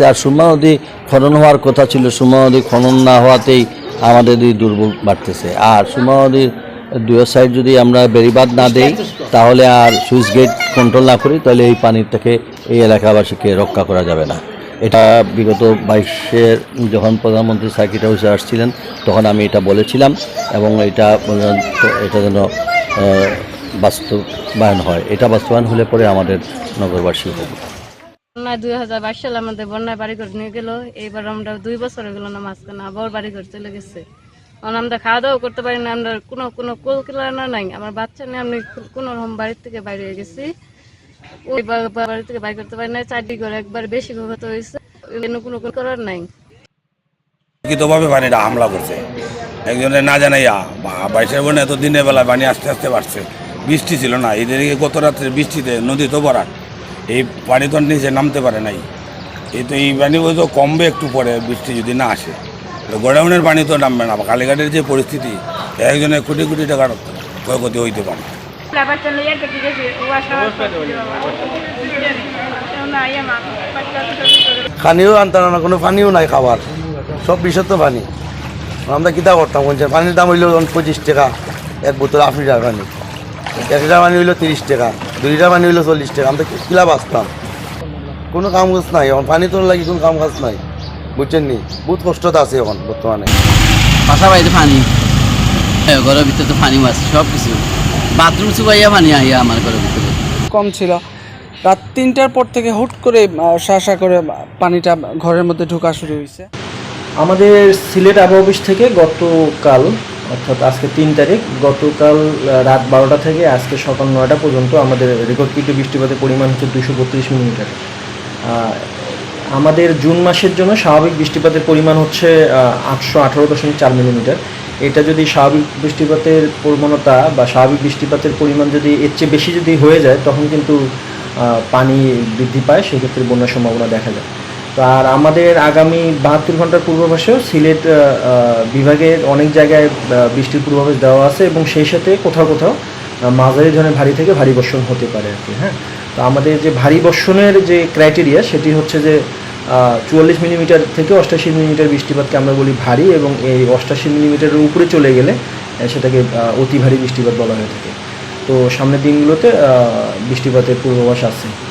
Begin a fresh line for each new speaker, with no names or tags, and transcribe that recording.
আসছে আর সুরমা নদী খনন হওয়ার কথা ছিল, সুরমা নদী খনন না হওয়াতেই আমাদের এই দুর্ভোগ বাড়তেছে। আর সুরমা নদীর দুই সাইড যদি আমরা বেড়িবাদ না দেই, তাহলে আর সুইচ গেট কন্ট্রোল না করি, তাহলে এই পানির থেকে এই এলাকাবাসীকে রক্ষা করা যাবে না। এটা বিগত বাইশের যখন প্রধানমন্ত্রী সার্কিট হাউসে আসছিলেন, তখন আমি এটা বলেছিলাম এবং এটা এটা যেন বাস্তবায়ন হয়। এটা বাস্তবায়ন হলে পরে আমাদের নগরবাসী হবে
বন্যায় দুই হাজার বাইশ সালে আমাদের বন্যায় বাড়ি ঘর নিয়ে গেল। এইবার আমরা দুই বছর গেল না মাঝখানে আবার বাড়ি ঘর চলে গেছে। কারণ আমরা খাওয়া দাওয়া করতে পারি না, আমরা কোনো কোনো কোল কিলানা নাই। আমার বাচ্চা নিয়ে আমি কোনো রকম বাড়ির থেকে বাইরে হয়ে গেছি। ওই বাড়ি থেকে বাইর করতে পারি না চারটি ঘর একবার বেশি ঘর হয়েছে। কোনো কোনো করার নাই।
লিখিতভাবে পানিটা হামলা করছে। একজনের না জানাইয়া বাইশের বনে এত দিনের বেলা পানি আস্তে আস্তে বাড়ছে। বৃষ্টি ছিল না। এদেরকে গত রাত্রে বৃষ্টিতে নদী তো ভরাট। এই পানি তো নিচে নামতে পারে নাই এই তো এই পানি হয়তো কমবে একটু পরে বৃষ্টি যদি না আসে। গোডাউনের পানি তো নামবে না কালীঘাটের যে পরিস্থিতি একজনের কোটি কোটি টাকার ক্ষয়ক্ষতি হইতে পারে।
পানিও আনতাম না কোনো পানিও নাই খাবার। সব বিশুদ্ধ পানি। আমরা কিতা করতাম বলছে পানির দাম হইল পঁচিশ টাকা এক বোতল আশি টাকা পানি। এক লিটার পানি হইল তিরিশ টাকা। দুই লিটার পানি হইল চল্লিশ টাকা। আমরা কিলা বাঁচতাম। কোনো কাম কাজ নাই এখন। পানি তোর লাগি কোনো কাম কাজ নাই। বুঝছেন নি? বহুত কষ্টতে আছে এখন বর্তমানে।
বাসা বাড়িতে পানি। হ্যাঁ, ঘরের ভিতরে তো পানি মাছ সব কিছু। বাথরুম চুবাইয়া পানি আহিয়া আমার ঘরের ভিতরে।
কম ছিল। রাত তিনটার পর থেকে হুট করে শাসা করে পানিটা ঘরের মধ্যে ঢোকা শুরু হয়েছে
আমাদের সিলেট আবহাওয়া অফিস থেকে গতকাল অর্থাৎ আজকে তিন তারিখ, গতকাল রাত বারোটা থেকে আজকে সকাল নয়টা পর্যন্ত আমাদের রেকর্ডকৃত বৃষ্টিপাতের পরিমাণ হচ্ছে দুশো বত্রিশ মিলিমিটার। আমাদের জুন মাসের জন্য স্বাভাবিক বৃষ্টিপাতের পরিমাণ হচ্ছে আটশো আঠারো দশমিক চার মিলিমিটার। এটা যদি স্বাভাবিক বৃষ্টিপাতের প্রবণতা বা স্বাভাবিক বৃষ্টিপাতের পরিমাণ যদি এর চেয়ে বেশি যদি হয়ে যায়, তখন কিন্তু পানি বৃদ্ধি পায়, সেক্ষেত্রে বন্যার সম্ভাবনা দেখা যায়। আর আমাদের আগামী বাহাত্তর ঘণ্টার পূর্বাভাসেও সিলেট বিভাগের অনেক জায়গায় বৃষ্টির পূর্বাভাস দেওয়া আছে এবং সেই সাথে কোথাও কোথাও মাঝারি ধরনের ভারী থেকে ভারী বর্ষণ হতে পারে আর কি হ্যাঁ? তো আমাদের যে ভারী বর্ষণের যে ক্রাইটেরিয়া সেটি হচ্ছে যে চুয়াল্লিশ মিলিমিটার থেকে অষ্টাশি মিলিমিটার বৃষ্টিপাতকে আমরা বলি ভারী এবং এই অষ্টাশি মিলিমিটারের উপরে চলে গেলে সেটাকে অতি ভারী বৃষ্টিপাত বলা হয়ে থাকে। তো সামনের দিনগুলোতে বৃষ্টিপাতের পূর্বাভাস আছে।